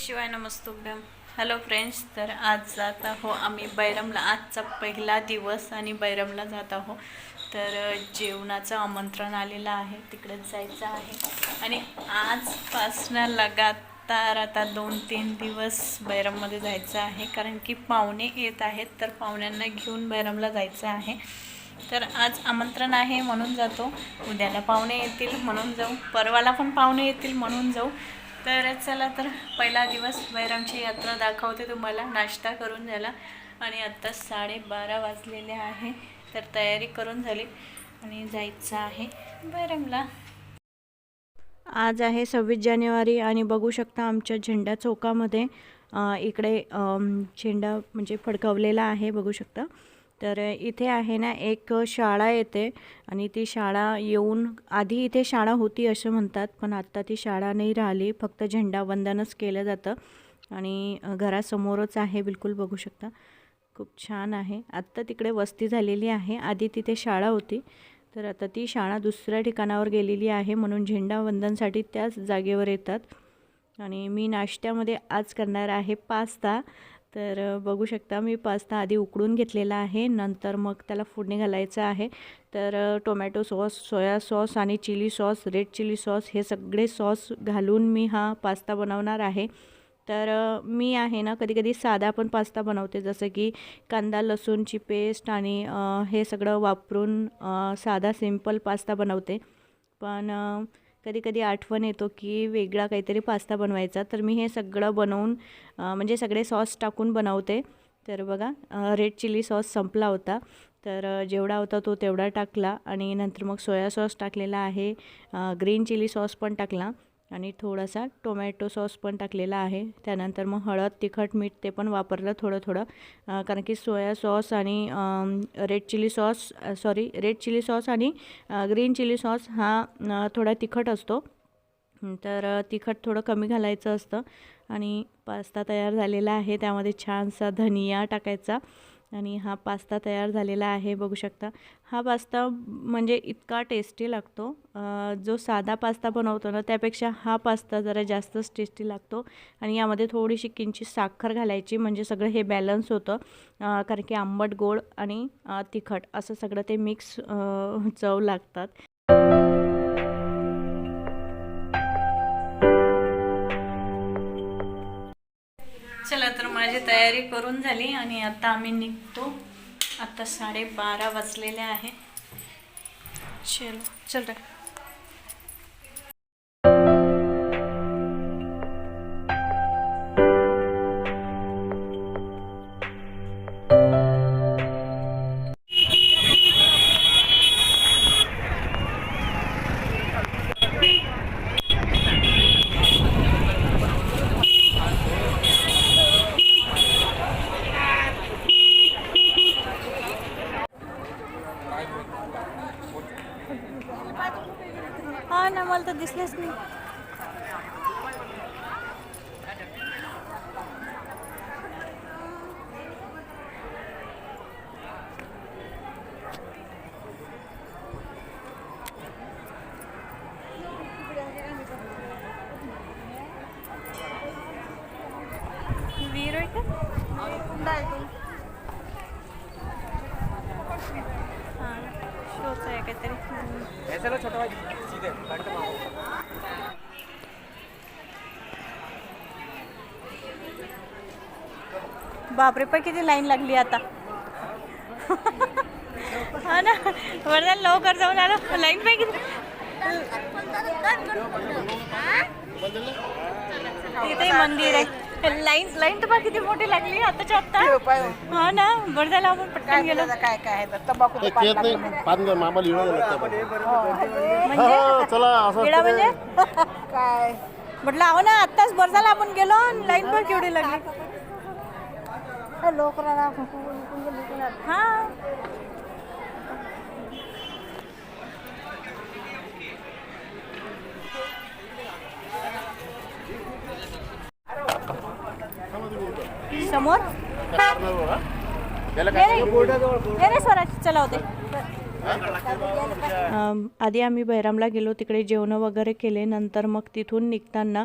शिवाय नमस्तुभ्यम. Hello friends तर आज जात आहो आम्ही बैरमला. आजचा पहिला दिवस आणि बैरमला जात आहो. तर जेवणाचं आमंत्रण आलेलं आहे. तिकडेच जायचं आहे. आणि आजपासनं लगातार आता दोन तीन दिवस बैरममध्ये जायचं आहे. कारण की पाहुणे येत आहेत तर पाहुण्यांना घेऊन बैरमला जायचं आहे. तर आज आमंत्रण आहे म्हणून जातो. उद्याला पाहुणे येतील म्हणून जाऊ. परवाला पण पाहुणे येतील म्हणून जाऊ. तर चला तर पहिला दिवस बैरामची यात्रा दाखवते तुम्हाला. नाश्ता करून झाला. आणि आत्ता साडेबारा वाजलेले आहे. तर तयारी करून झाली. आणि जायचं आहे बैरामला. आज आहे सव्वीस जानेवारी आणि बघू शकता आमच्या झेंडा चौकामध्ये इकडे झेंडा म्हणजे फडकवलेला आहे. बघू शकता. तर इथे आहे ना एक शाळा येते आणि ती शाळा येऊन आधी इथे शाळा होती असं म्हणतात पण आत्ता ती शाळा नाही राहिली. फक्त झेंडावंदनच केलं जातं आणि घरासमोरच आहे बिलकुल बघू शकता. खूप छान आहे. आत्ता तिकडे वस्ती झालेली आहे. आधी तिथे शाळा होती. तर आता ती शाळा दुसऱ्या ठिकाणावर गेलेली आहे म्हणून झेंडावंदनसाठी त्याच जागेवर येतात. आणि मी नाश्त्यामध्ये आज करणार आहे पास्ता. तर बघू शकता मी पास्ता आधी उकडून घेतलेला आहे. नंतर मग त्याला फोडणी घालायचं आहे. तर टोमॅटो सॉस सोया सॉस आणि chilli sauce red chilli sauce हे सगळे सॉस घालून मी हा पास्ता बनवणार आहे. तर मी आहे ना कधी कधी साधा पण पास्ता बनवते. जसं की कांदा लसूणची पेस्ट आणि हे सगळं वापरून साधा सिंपल पास्ता बनवते. पण कधी कधी आठवण येतो की वेगळा काहीतरी पास्ता बनवायचा. तर मी हे सगळं बनवून म्हणजे सगळे सॉस टाकून बनवते. तर बघा रेड चिली सॉस संपला होता. तर जेवढा होता तो तेवढा टाकला आणि नंतर मग सोया सॉस टाकलेला आहे. ग्रीन चिली सॉस पण टाकला. आणि थोडासा टोमॅटो सॉस पण टाकलेला आहे. त्यानंतर मग हळद तिखट मीठ ते पण वापरलं थोडं थोडं. कारण की सोया सॉस आणि red chilli sauce sorry red chilli sauce आणि ग्रीन चिली सॉस हा थोडा तिखट असतो. तर तिखट थोडं कमी घालायचं असतं. आणि पास्ता तयार झालेला आहे. त्यामध्ये छानसा धनिया टाकायचा. आणि हा पास्ता तयार झालेला आहे बघू शकता. हा पास्ता म्हणजे इतका टेस्टी लागतो. जो साधा पास्ता बनवतो ना त्यापेक्षा हा पास्ता जरा जास्तच टेस्टी लागतो. आणि यामध्ये थोडीशी किंची साखर घालायची म्हणजे सगळं हे बॅलन्स होतं. कारण की आंबट गोड आणि तिखट असं सगळं ते मिक्स चव लागतात. माझी तयारी करून झाली आणि आता आम्ही निघतो. आता साडेबारा वाजलेले आहे. चलो चल हा ना मला तर दिसलेच नाही. वीर आहे का? शोच आहे काहीतरी छोटा। बापरे पण किती लाईन लागली आता. हा ना बरं लवकर जाऊन आलो. लाईन पाय किती तिथे मंदिर आहे. लाईन लाईन तर बघ किती मोठी लागली आताच्या आत्ता. हा ना बरं झालं आपण पटकन गेलो. काय काय आहे तंबाखू येत नाही पाच मामाला येणं लागतं म्हणजे हो चला असं म्हणजे. काय? म्हटलं आहो ना आत्ताच बरं झालं आपण गेलो लाईन पण केवढी लागली. लोक हा. समोर. चला होते. आधी आम्ही बैरामला गेलो तिकडे जेवणं वगैरे केले नंतर मग तिथून निघताना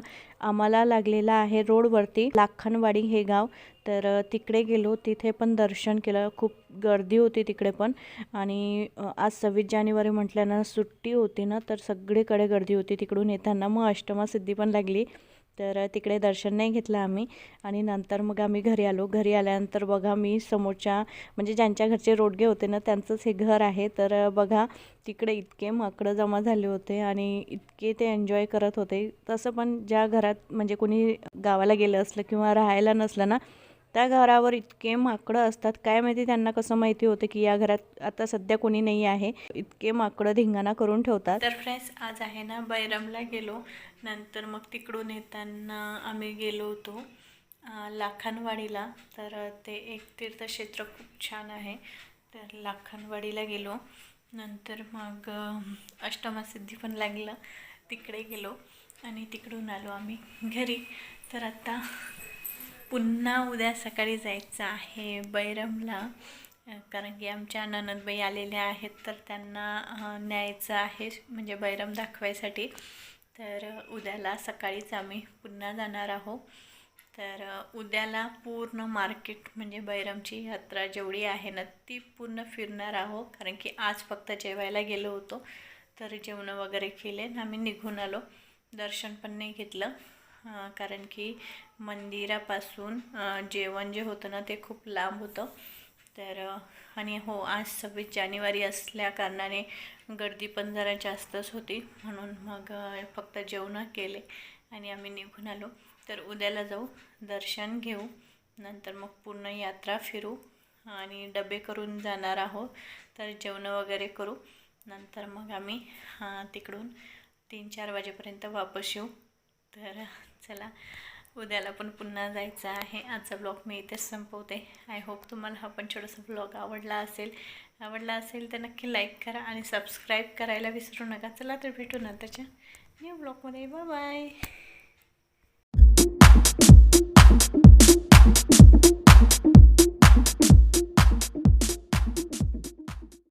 आम्हाला लागलेला आहे रोडवरती लाखानवाडी हे गाव. तर तिकडे गेलो तिथे पण दर्शन केलं. खूप गर्दी होती तिकडे पण. आणि आज सव्वीस जानेवारी म्हटल्यानं सुट्टी होती ना तर सगळीकडे गर्दी होती तिकडून येताना. मग अष्टमा सिद्धी पण लागली. तर तिकडे दर्शन नाही घेतलं आम्ही. आणि नंतर मग आम्ही घरी आलो. घरी आल्यानंतर बघा मी समोरच्या म्हणजे ज्यांच्या घरचे रोडगे होते ना त्यांचंच हे घर आहे. तर बघा तिकडे इतके माकडं जमा झाले होते आणि इतके ते एन्जॉय करत होते. तसं पण ज्या घरात म्हणजे कोणी गावाला गेलं असलं किंवा राहायला नसलं ना त्या घरावर इतके माकडं असतात. काय माहिती त्यांना कसं माहिती होतं की या घरात आता सध्या कोणी नाही आहे. इतके माकडं धिंगाणा करून ठेवतात. तर फ्रेंड्स आज आहे ना बैरमला गेलो. नंतर मग तिकडून येताना आम्ही गेलो होतो लाखानवाडीला. तर ते एक तीर्थक्षेत्र खूप छान आहे. तर लाखानवाडीला गेलो. नंतर मग अष्टमासिद्धी पण लागलं. तिकडे गेलो आणि तिकडून आलो आम्ही घरी. तर आता पुन्हा उद्या सकाळी जायचं आहे बैरमला कारण की आमच्या ननदबाई आलेल्या आहेत तर त्यांना न्यायचं आहे म्हणजे बैरम दाखवायसाठी. तर उद्याला सकाळीच आम्ही पुन्हा जाणार आहोत. तर उद्याला पूर्ण मार्केट म्हणजे बैरमची यात्रा जेवढी आहे ना ती पूर्ण फिरणार आहोत कारण की आज फक्त जेवायला गेलो होतो तर जेवणं वगैरे केले आणि आम्ही निघून आलो. दर्शन पण नाही घेतलं. कारण की मंदिरापासून जेवण जे होतं ना ते खूप लांब होतं. तर आणि हो आज सव्वीस जानेवारी असल्या कारणाने गर्दी पण जरा जास्तच होती. म्हणून मग फक्त जेवणं केले आणि आम्ही निघून आलो. तर उद्याला जाऊ दर्शन घेऊ नंतर मग पूर्ण यात्रा फिरू आणि डबे करून जाणार आहोत. तर जेवणं वगैरे करू. नंतर मग आम्ही तिकडून तीन चार वाजेपर्यंत वापस येऊ. तर चला उद्याला पण पुन्हा जायचं आहे. आजचा ब्लॉग मी इथेच संपवते. आय होप तुम्हाला हा पण छोटासा ब्लॉग आवडला असेल. आवडला असेल तर नक्की लाईक करा आणि सबस्क्राईब करायला विसरू नका. चला तर भेटू ना त्याच्या न्यू ब्लॉगमध्ये बाय